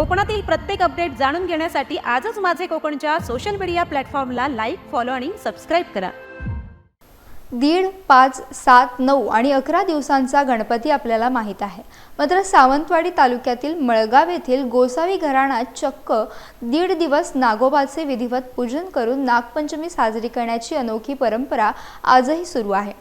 कोकणातील प्रत्येक अपडेट जाणून घेण्यासाठी आजच माझे कोकणच्या सोशल मीडिया प्लॅटफॉर्मला लाईक फॉलो आणि सबस्क्राईब करा. दीड पाच सात नऊ आणि अकरा दिवसांचा गणपती आपल्याला माहीत आहे. मात्र सावंतवाडी तालुक्यातील मळगाव येथील गोसावी घराण्यात चक्क दीड दिवस नागोबाचे विधिवत पूजन करून नागपंचमी साजरी करण्याची अनोखी परंपरा आजही सुरू आहे.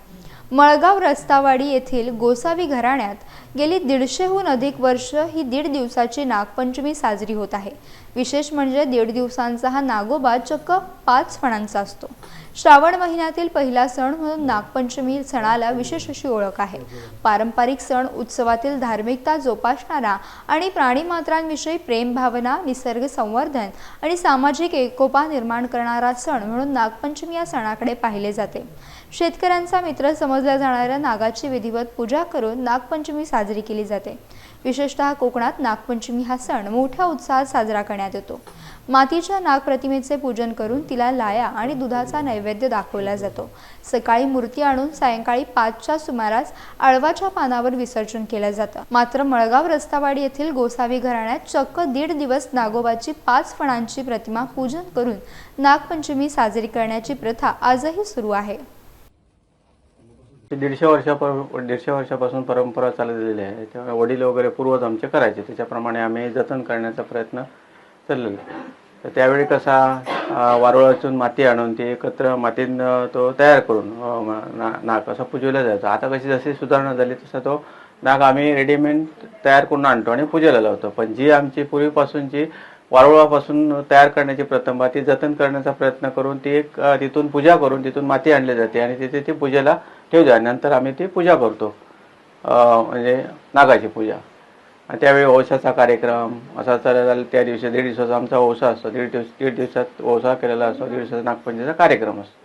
मळगाव रस्तावाडी येथील गोसावी घराण्यात गेली दीडशेहून अधिक वर्ष ही दीड दिवसाची नागपंचमी साजरी होत आहे. विशेष म्हणजे दीड दिवसांचा हा नागोबा चक्क पाच फणांचा असतो. श्रावण महिन्यातील पहिला सण म्हणून नागपंचमी सणाला विशेष अशी ओळख आहे. पारंपरिक सण उत्सवातील धार्मिकता जोपासणारा आणि प्राणीमात्रांविषयी प्रेमभावना निसर्ग संवर्धन आणि सामाजिक एकोपा निर्माण करणारा सण म्हणून नागपंचमी या सणाकडे पाहिले जाते. शेतकऱ्यांचा मित्र समज समजल्या जाणाऱ्या नागाची विधिवत पूजा करून नागपंचमी साजरी केली जाते. विशेषतः कोकणात नागपंचमी हा सण मोठ्या उत्साहात साजरा करण्यात येतो. मातीच्या नागप्रतिमेचे पूजन करून तिला लाया आणि दुधाचा नैवेद्य दाखवला जातो. सकाळी मूर्ती आणून सायंकाळी पाचच्या सुमारास आळवाच्या पानावर विसर्जन केलं जातं. मात्र मळगाव रस्तावाडी येथील गोसावी घराण्यात चक्क दीड दिवस नागोबाची पाच फणांची प्रतिमा पूजन करून नागपंचमी साजरी करण्याची प्रथा आजही सुरू आहे. दीडशे वर्षापर दीडशे वर्षापासून परंपरा चाललेली आहे. त्यामुळे वडील वगैरे पूर्वज आमचे करायचे. त्याच्याप्रमाणे आम्ही जतन करण्याचा प्रयत्न चाललेला तर त्यावेळी कसा वारुळातून माती आणून ती एकत्र मातीनं तो तयार करून ना नाक असा पुजवला जायचा. आता कशी जशी सुधारणा झाली तसा तो नाग आम्ही रेडीमेड तयार करून आणतो आणि पूजेला लावतो. पण जी आमची पूर्वीपासूनची वारुळापासून तयार करण्याची प्रथम ती जतन करण्याचा प्रयत्न करून ती एक तिथून पूजा करून तिथून माती आणली जाते आणि तिथे ती पूजेला ठेवली नंतर आम्ही ती पूजा करतो. म्हणजे नागाची पूजा. आणि त्यावेळी ओसाचा कार्यक्रम असा चालला त्या दिवशी दीड दिवसाचा आमचा ओसा असतो. दीड दिवस दीड दिवसात ओसा केलेला असतो. दीड दिवसाचा नागपंचमीचा कार्यक्रम असतो.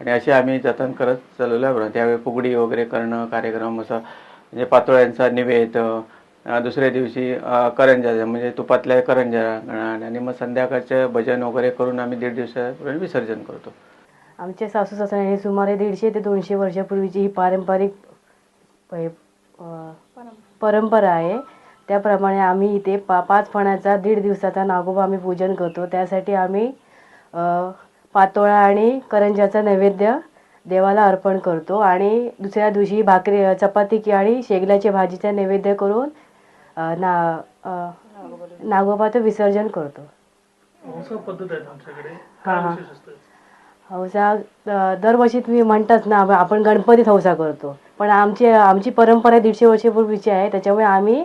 आणि असे आम्ही जतन करत चाललेलो आहे. त्यावेळी फुगडी वगैरे करणं कार्यक्रम असं म्हणजे पातोळ्यांचा निवेद दुसऱ्या दिवशी करंजा म्हणजे तुपातल्या करंजा आणि मग संध्याकाळचे भजन वगैरे करून आम्ही दीड दिवसापर्यंत विसर्जन करतो. आमचे सासू सासऱ्यांनी सुमारे दीडशे ते दोनशे वर्षापूर्वीची ही पारंपरिक परंपरा आहे. त्याप्रमाणे आम्ही इथे पा पाच फणाचा दीड दिवसाचा नागोबा आम्ही पूजन करतो. त्यासाठी आम्ही पातोळा आणि करंजाचा नैवेद्य देवाला अर्पण करतो. आणि दुसऱ्या दिवशी भाकरी चपाती की आणि शेगल्याच्या भाजीचा नैवेद्य करून ना नागोबाचं विसर्जन करतो. हा, हा. हौसा दरवर्षी तुम्ही म्हणतात ना आपण गणपतीत हौसा करतो. पण आमची आमची परंपरा दीडशे वर्षापूर्वीची आहे त्याच्यामुळे आम्ही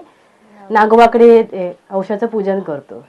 नागोबाकडे ए, पूजन करतो.